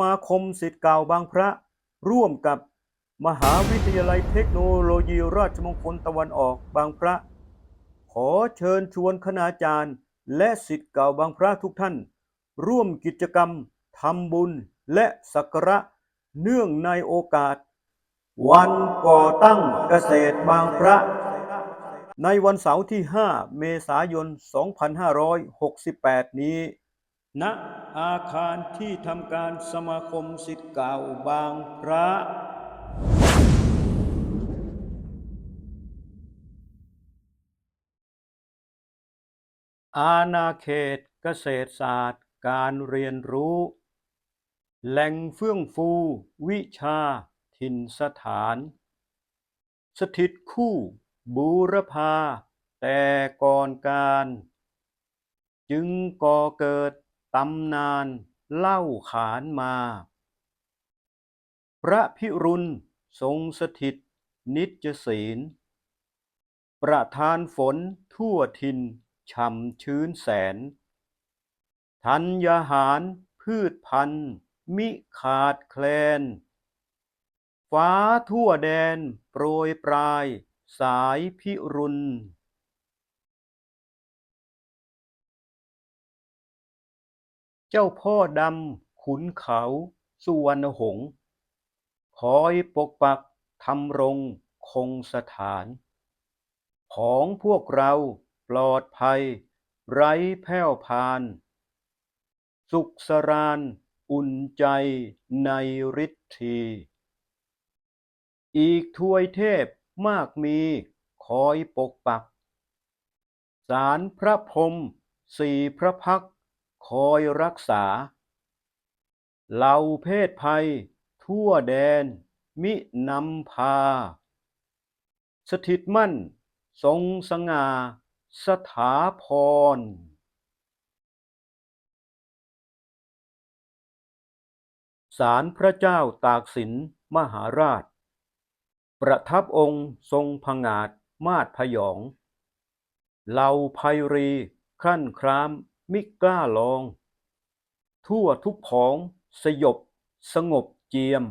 มาคมสิทธิ์เก่าบางพระ ร่วมกับมหาวิทยาลัยเทคโนโลยีราชมงคลตะวันออกบางพระ ขอเชิญชวนคณาจารย์ และสิทธิ์เก่าบางพระทุกท่าน ร่วมกิจกรรมทำบุญและสักการะเนื่องในโอกาส วันก่อตั้งเกษตรบางพระ ในวันเสาร์ที่ 5 เมษายน 2568 นี้ ณอาคารที่ทำการสมาคมสิทธิ์เก่าบางพระอาณาเขตเกษตรศาสตร์การเรียนรู้ แหล่งเฟื่องฟู วิชา ถิ่นสถาน สถิตคู่ บูรพา แต่ก่อนการ จึงก่อเกิด ตำนานเล่าขานมา พระพิรุณทรงสถิต นิจศีล ประทานฝนทั่วทินช่ำชื้นแสนธัญญาหารพืชพันธุ์มิขาดแคลน ฟ้าทั่วแดนโปรยปลายสายพิรุณ เจ้าพ่อดำขุนเขาสุวรรณหงษ์คอยปกปักทำรงคงสถาน ของพวกเราปลอดภัย ไร้แผ่วพาน สุขสรานอุ่นใจในฤทธี อีกทวยเทพมากมีคอยปกปัก สารพระพรมสี่พระพัก คอยรักษาเหล่าเพศภัย ทั่วแดน มินำพา สถิตมั่น ทรงสง่า สถาพรศาลพระเจ้าตากสินมหาราช ประทับองค์ทรงผงาดมาดพยอง เหล่าไพรีครั่นคราม มิกล้าลอง ทั่วทุกผองสยบ สงบเจียม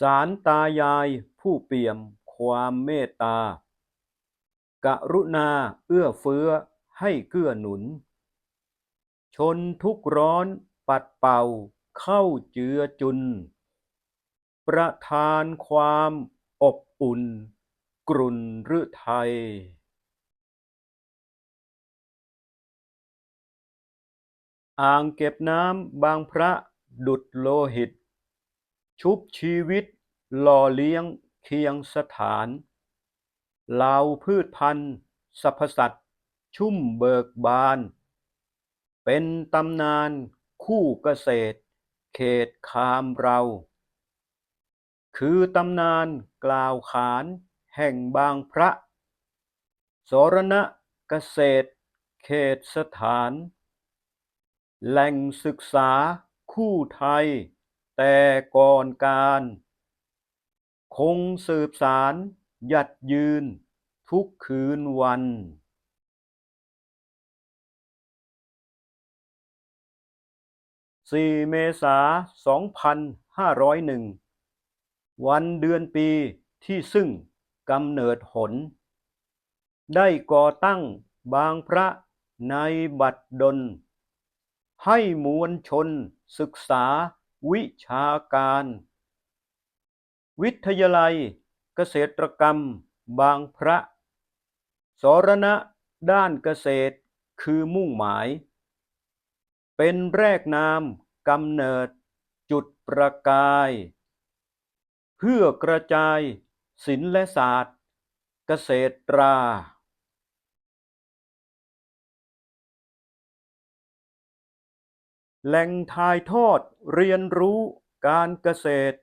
สารตายายผู้เปี่ยมความเมตตา กรุณาเอื้อเฟื้อให้เกื้อหนุน ชนทุกร้อนปัดเป่าเข้าเจือจุน ประทานความอบอุ่น กรุ่นฤทัย อ่างเก็บน้ำบางพระดุดโลหิต ชุบชีวิตหล่อเลี้ยงเคียงสถานเหล่าพืชพันธุ์สรรพสัตว์ชุ่มเบิกบาน เป็นตำนานคู่เกษตร เขตคามเรา คือตำนานกล่าวขานแห่งบางพระ สรณะเกษตร เขตสถาน แหล่งศึกษาคู่ไทย แต่ก่อนการ คงสืบสารหยัดยืน ทุกคืนวัน4เมษา2501 วันเดือนปีที่ซึ่งกำเนิดหน ได้ก่อตั้งบางพระในบัดดล ให้มวลชน ศึกษา วิชาการ วิทยาลัย เกษตรกรรม บางพระ สรณะด้านเกษตรคือมุ่งหมาย เป็นแรกนามกำเนิด จุดประกาย เพื่อกระจายศิลและศาสตร์ เกษตรรา แหล่งถ่ายทอดเรียนรู้การเกษตร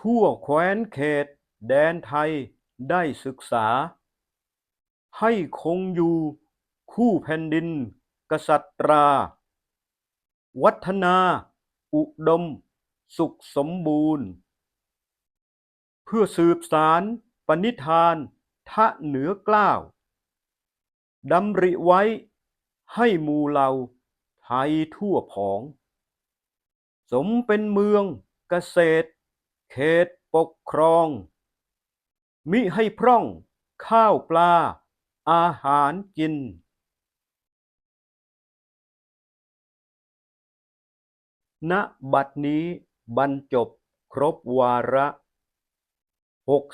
ทั่วแคว้นเขต แดนไทยได้ศึกษา ให้คงอยู่คู่แผ่นดิน กษัตรา วัฒนา อุดม สุขสมบูรณ์ เพื่อสืบสารปณิธานทะเหนือกล้าวดำริไว้ให้หมู่เรา ไทยทั่วผอง สมเป็นเมืองเกษตร เขตปกครอง มิให้พร่องข้าวปลา อาหารกิน ณบัดนี้บรรจบครบวาระ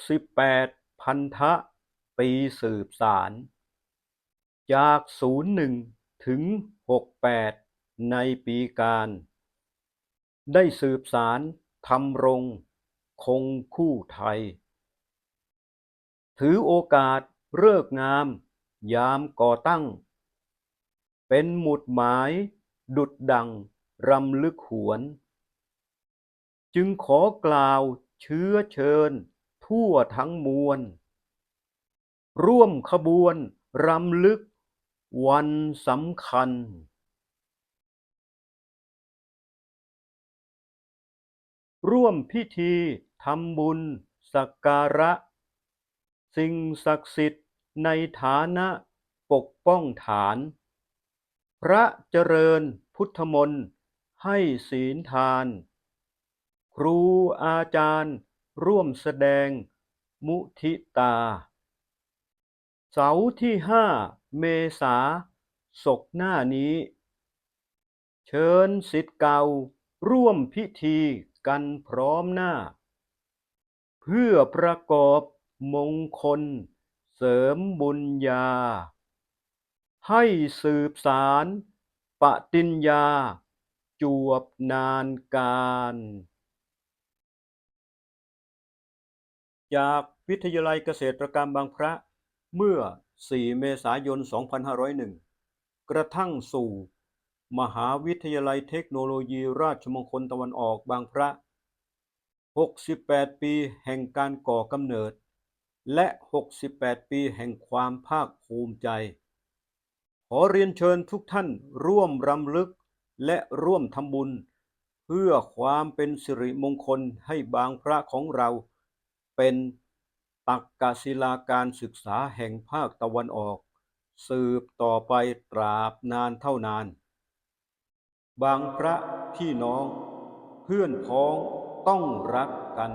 68 พันธะปีสืบสาร จาก 01 ถึง 68 ในปีการ ได้สืบสารทำรง คงคู่ไทย ถือโอกาสเลิกงาม ยามก่อตั้ง เป็นหมุดหมายดุจดังรำลึกหวน จึงขอกล่าวเชื้อเชิญ ทั่วทั้งมวล ร่วมขบวนรำลึก วันสำคัญร่วมพิธีทำบุญสักการะ สิ่งศักดิ์สิทธิ์ในฐานะปกป้องฐาน พระเจริญพุทธมนต์ให้ศีลทาน ครูอาจารย์ร่วมแสดงมุทิตา เสาร์ที่ห้าเมษาศกหน้านี้ เชิญสิทธิ์เก่าร่วมพิธีกันพร้อมหน้า เพื่อประกอบมงคลเสริมบุญญา ให้สืบสารปฏิญญา จวบนานการ จากวิทยาลัยเกษตรกรรมบางพระ เมื่อ 4 เมษายน 2501 กระทั่งสู่ มหาวิทยาลัยเทคโนโลยีราชมงคลตะวันออกบางพระ 68 ปีแห่งการก่อกำเนิด และ 68 ปีแห่งความภาคภูมิใจ ขอเรียนเชิญทุกท่านร่วมรำลึกและร่วมทำบุญ เพื่อความเป็นสิริมงคลให้บางพระของเราเป็น ตักกศิลาการศึกษาแห่งภาคตะวันออก สืบต่อไปตราบนานเท่านาน บางพระพี่น้อง เพื่อนพ้องต้องรักกัน